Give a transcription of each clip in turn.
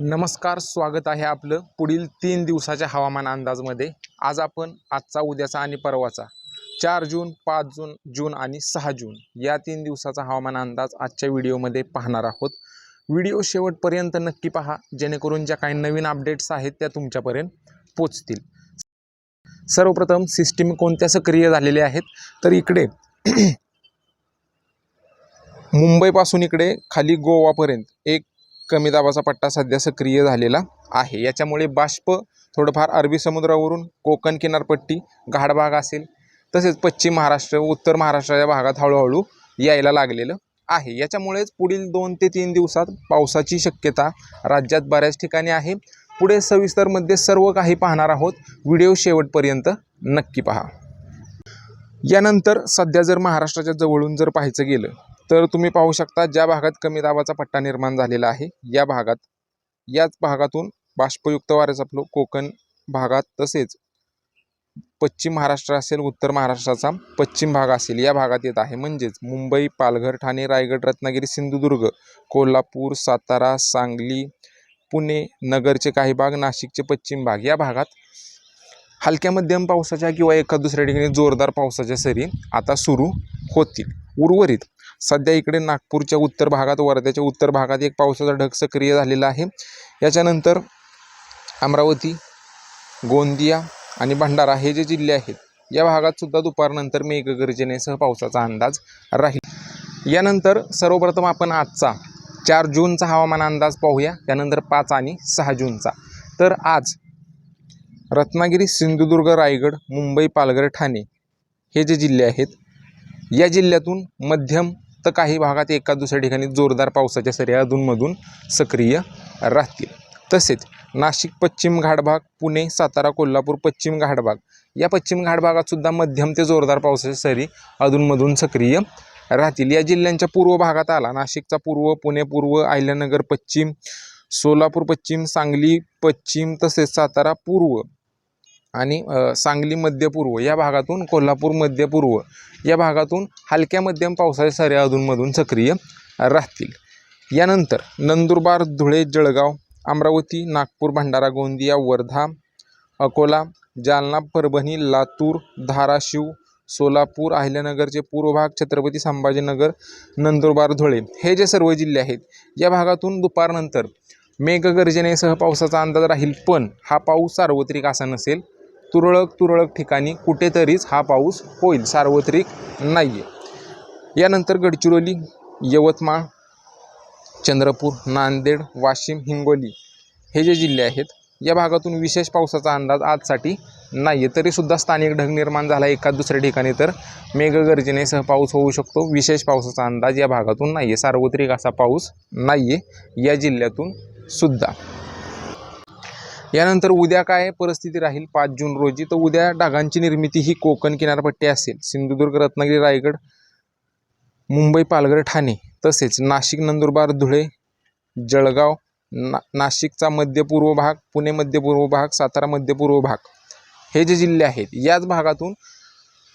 नमस्कार स्वागत आहे आपलं पुढील तीन दिवसाच्या हवामान अंदाजमध्ये. आज आपण आजचा उद्याचा आणि परवाचा. चार जून पाच जून जून आणि सहा जून या तीन दिवसाचा हवामान अंदाज आजच्या व्हिडिओमध्ये पाहणार आहोत. व्हिडिओ शेवटपर्यंत नक्की पहा जेणेकरून ज्या काही नवीन अपडेट्स आहेत त्या तुमच्यापर्यंत पोचतील. सर्वप्रथम सिस्टीम कोणत्या सक्रिय झालेल्या आहेत? तर इकडे मुंबईपासून इकडे खाली गोवापर्यंत एक कमी दाबाचा पट्टा सध्या सक्रिय झालेला आहे. याच्यामुळे बाष्प थोडंफार अरबी समुद्रावरून कोकण किनारपट्टी घाटभाग असेल तसेच पश्चिम महाराष्ट्र उत्तर महाराष्ट्राच्या भागात हळूहळू यायला लागलेलं आहे. याच्यामुळेच पुढील दोन ते तीन दिवसात पावसाची शक्यता राज्यात बऱ्याच ठिकाणी आहे. पुढे सविस्तरमध्ये सर्व काही पाहणार आहोत. व्हिडिओ शेवटपर्यंत नक्की पहा. यानंतर सध्या जर महाराष्ट्राच्या जवळून जर पाहायचं गेलं तर तुम्ही पाहू शकता ज्या भागात कमी दाबाचा पट्टा निर्माण झालेला आहे या भागात याच भागातून बाष्पयुक्त वाऱ्याचा फ्लो कोकण भागात तसेच पश्चिम महाराष्ट्र असेल उत्तर महाराष्ट्राचा पश्चिम भाग असेल या भागात येत आहे. म्हणजेच मुंबई पालघर ठाणे रायगड रत्नागिरी सिंधुदुर्ग कोल्हापूर सातारा सांगली पुणे नगरचे काही भाग नाशिकचे पश्चिम भाग या भागात हलक्या मध्यम पावसाच्या किंवा एका दुसऱ्या ठिकाणी जोरदार पावसाच्या सरी आता सुरू होतील. उर्वरित सध्या इकडे नागपूरच्या उत्तर भागात वर्ध्याच्या उत्तर भागात एक पावसाचा ढग सक्रिय झालेला आहे. याच्यानंतर अमरावती गोंदिया आणि भंडारा हे जे जिल्हे आहेत या भागातसुद्धा दुपारनंतर मेघगर्जनेसह पावसाचा अंदाज राहील. यानंतर सर्वप्रथम आपण आजचा चार जूनचा हवामान अंदाज पाहूया. त्यानंतर पाच आणि सहा जूनचा. तर आज रत्नागिरी सिंधुदुर्ग रायगड मुंबई पालघर ठाणे हे जे जिल्हे आहेत या जिल्ह्यातून मध्यम तर काही भागात एका दुसऱ्या ठिकाणी जोरदार पावसाच्या सरी अधूनमधून सक्रिय राहतील. तसेच नाशिक पश्चिम घाटभाग पुणे सातारा कोल्हापूर पश्चिम घाटभाग या पश्चिम घाटभागात सुद्धा मध्यम ते जोरदार पावसाच्या सरी अधूनमधून सक्रिय राहतील. या जिल्ह्यांच्या पूर्व भागात आला नाशिकचा पूर्व पुणे पूर्व अहिल्यानगर पश्चिम सोलापूर पश्चिम सांगली पश्चिम तसेच सातारा पूर्व आणि सांगली मध्यपूर्व या भागातून कोल्हापूर मध्यपूर्व या भागातून हलक्या मध्यम पावसाच्या सऱ्या अधूनमधून सक्रिय राहतील. यानंतर नंदुरबार धुळे जळगाव अमरावती नागपूर भंडारा गोंदिया वर्धा अकोला जालना परभणी लातूर धाराशिव सोलापूर अहिल्यानगरचे पूर्व भाग छत्रपती संभाजीनगर नंदुरबार धुळे हे जे सर्व जिल्हे आहेत या भागातून दुपारनंतर मेघगर्जनेसह पावसाचा अंदाज राहील पण हा पाऊस सार्वत्रिक असा नसेल तुरळक तुरळक ठिकाणी कुठेतरीच हा पाऊस होईल सार्वत्रिक नाही आहे यानंतर गडचिरोली यवतमाळ चंद्रपूर नांदेड वाशिम हिंगोली हे जे जिल्हे आहेत या भागातून विशेष पावसाचा अंदाज आजसाठी नाही आहे तरीसुद्धा स्थानिक ढग निर्माण झाला एका दुसऱ्या ठिकाणी तर मेघगर्जनेसह पाऊस होऊ शकतो. विशेष पावसाचा अंदाज या भागातून नाही आहे सार्वत्रिक असा पाऊस नाही आहे या जिल्ह्यातून सुद्धा. यानंतर उद्या काय परिस्थिती राहील पाच जून रोजी? तर उद्या ढगांची निर्मिती ही कोकण किनारपट्टी असेल. सिंधुदुर्ग रत्नागिरी रायगड मुंबई पालघर ठाणे. तसेच नाशिक नंदुरबार धुळे जळगाव ना नाशिकचा मध्यपूर्व भाग पुणे मध्यपूर्व भाग सातारा मध्यपूर्व भाग हे जे जिल्हे आहेत याच भागातून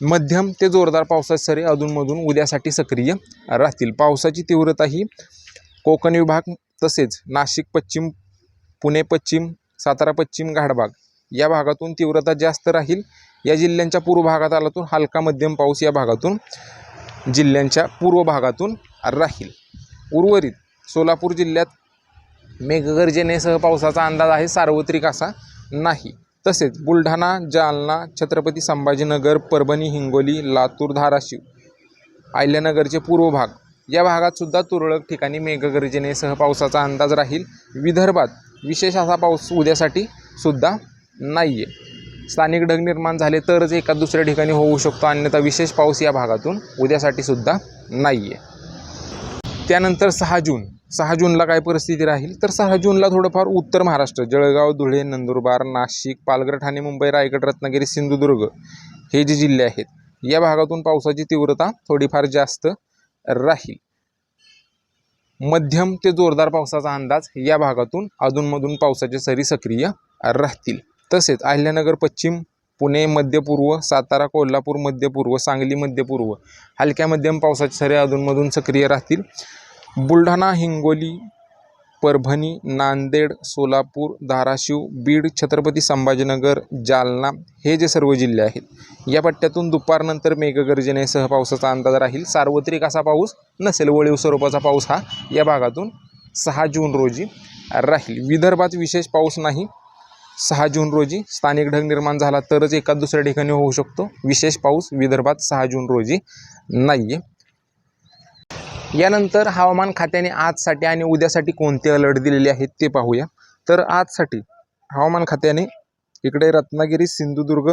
मध्यम ते जोरदार पावसाचे सरी अधूनमधून उद्यासाठी सक्रिय राहतील. पावसाची तीव्रता ही कोकण विभाग तसेच नाशिक पश्चिम पुणे पश्चिम सातारा पश्चिम घाटभाग या भागातून तीव्रता जास्त राहील. या जिल्ह्यांच्या पूर्व भागात आलातून हलका मध्यम पाऊस या भागातून जिल्ह्यांच्या पूर्व भागातून राहील. उर्वरित सोलापूर जिल्ह्यात मेघगर्जनेसह पावसाचा अंदाज आहे सार्वत्रिक असा नाही. तसेच बुलढाणा जालना छत्रपती संभाजीनगर परभणी हिंगोली लातूर धाराशिव आयल्यानगरचे पूर्व भाग. या भागात सुद्धा तुरळक ठिकाणी मेघगर्जनेसह पावसाचा अंदाज राहील. विदर्भात विशेष असा पाऊस उद्यासाठी सुद्धा नाही आहे स्थानिक ढग निर्माण झाले तरच एका दुसऱ्या ठिकाणी होऊ शकतो अन्यथा विशेष पाऊस या भागातून उद्यासाठी सुद्धा नाही आहे त्यानंतर सहा जून. सहा जूनला काय परिस्थिती राहील? तर सहा जूनला थोडंफार उत्तर महाराष्ट्र जळगाव धुळे नंदुरबार नाशिक पालघर ठाणे मुंबई रायगड रत्नागिरी सिंधुदुर्ग हे जे जिल्हे आहेत या भागातून पावसाची तीव्रता थोडीफार जास्त राहील. मध्यम ते जोरदार पावसाचा अंदाज या भागातून अधूनमधून पावसाच्या सरी सक्रिय राहतील. तसेच अहिल्यानगर पश्चिम पुणे मध्यपूर्व सातारा कोल्हापूर मध्यपूर्व सांगली मध्यपूर्व हलक्या मध्यम पावसाच्या सरी अधूनमधून सक्रिय राहतील. बुलढाणा हिंगोली परभणी नांदेड सोलापूर धाराशिव बीड छत्रपती संभाजीनगर जालना हे जे सर्व जिल्हे आहेत या पट्ट्यातून दुपारनंतर मेघगर्जनेसह पावसाचा अंदाज राहील. सार्वत्रिक असा पाऊस नसेल वळीव स्वरूपाचा पाऊस हा या भागातून सहा जून रोजी राहील. विदर्भात विशेष पाऊस नाही. सहा जून रोजी स्थानिक ढग निर्माण झाला तरच एका दुसऱ्या ठिकाणी होऊ शकतो. विशेष पाऊस विदर्भात सहा जून रोजी नाही आहे यानंतर हवामान खात्याने आजसाठी आणि उद्यासाठी कोणते अलर्ट दिलेले आहेत ते पाहूया. तर आजसाठी हवामान खात्याने इकडे रत्नागिरी सिंधुदुर्ग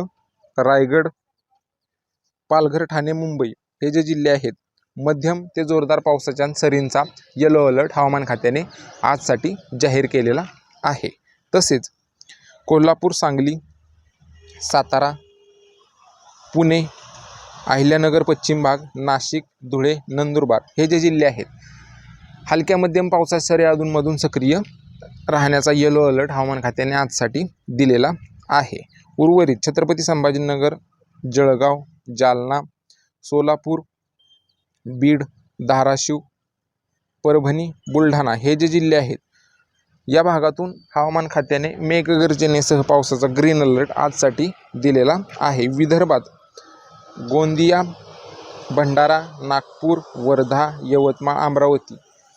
रायगड पालघर ठाणे मुंबई हे जे जिल्हे आहेत मध्यम ते जोरदार पावसाच्या सरींचा येलो अलर्ट हवामान खात्याने आजसाठी जाहीर केलेला आहे. तसेच कोल्हापूर सांगली सातारा पुणे अहिल्यानगर पश्चिम भाग नाशिक धुळे नंदुरबार हे जे जिल्हे आहेत हलक्या मध्यम पावसाच्या सरे अधूनमधून सक्रिय राहण्याचा येलो अलर्ट हवामान खात्याने आजसाठी दिलेला आहे. उर्वरित छत्रपती संभाजीनगर जळगाव जालना सोलापूर बीड धाराशिव परभणी बुलढाणा हे जे जिल्हे आहेत या भागातून हवामान खात्याने मेघगर्जनेसह पावसाचा ग्रीन अलर्ट आजसाठी दिलेला आहे. विदर्भात गोंदिया भंडारा नागपूर वर्धा यवतमाळ अमरावती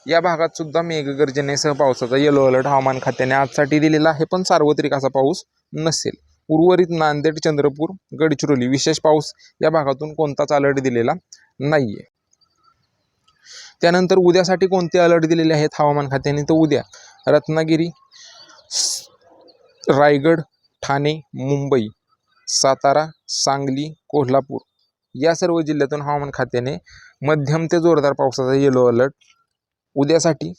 या भागात सुद्धा मेघगर्जनेसह पावसाचा येलो अलर्ट हवामान खात्याने आजसाठी दिलेला आहे. पण सार्वत्रिक असा पाऊस नसेल. उर्वरित नांदेड चंद्रपूर गडचिरोली विशेष पाऊस या भागातून कोणताच अलर्ट दिलेला नाही आहे त्यानंतर उद्यासाठी कोणते अलर्ट दिलेले आहेत हवामान खात्याने? तर उद्या रत्नागिरी स- रायगड ठाणे मुंबई सातारा सांगली कोल्हापूर या सर्व जिल्ह्यातून हवामान खात्याने मध्यम ते जोरदार पावसाचा येलो अलर्ट उद्यासाठी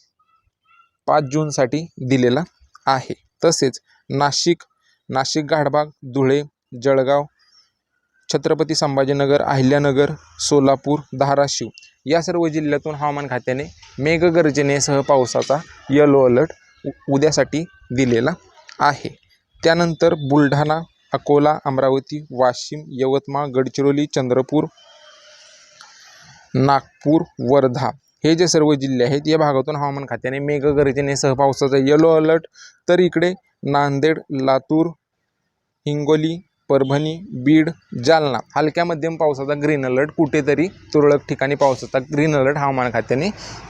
पाच जूनसाठी दिलेला आहे. तसेच नाशिक नाशिक गाढबाग धुळे जळगाव छत्रपती संभाजीनगर अहिल्यानगर सोलापूर धाराशिव या सर्व जिल्ह्यातून हवामान खात्याने मेघगर्जनेसह पावसाचा येलो अलर्ट उ- उद्यासाठी दिलेला आहे. त्यानंतर बुलढाणा अकोला अमरावती वाशिम यवतमाळ गडचिरोली चंद्रपूर नागपूर वर्धा. हे जे सर्व जिल्हे आहेत या भागातून हवामान खात्याने मेघगर्जनेसह पावसाचा येलो अलर्ट तर इकडे नांदेड लातूर हिंगोली परभणी बीड जालना हलक्या मध्यम पावसाचा ग्रीन अलर्ट कुठेतरी तुरळक ठिकाणी पावसाचा ग्रीन अलर्ट हवामान खात्याने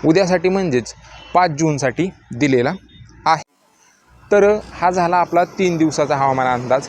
उद्यासाठी म्हणजेच पाच जूनसाठी दिलेला आहे. तर हा झाला आपला तीन दिवसाचा हवामान अंदाज.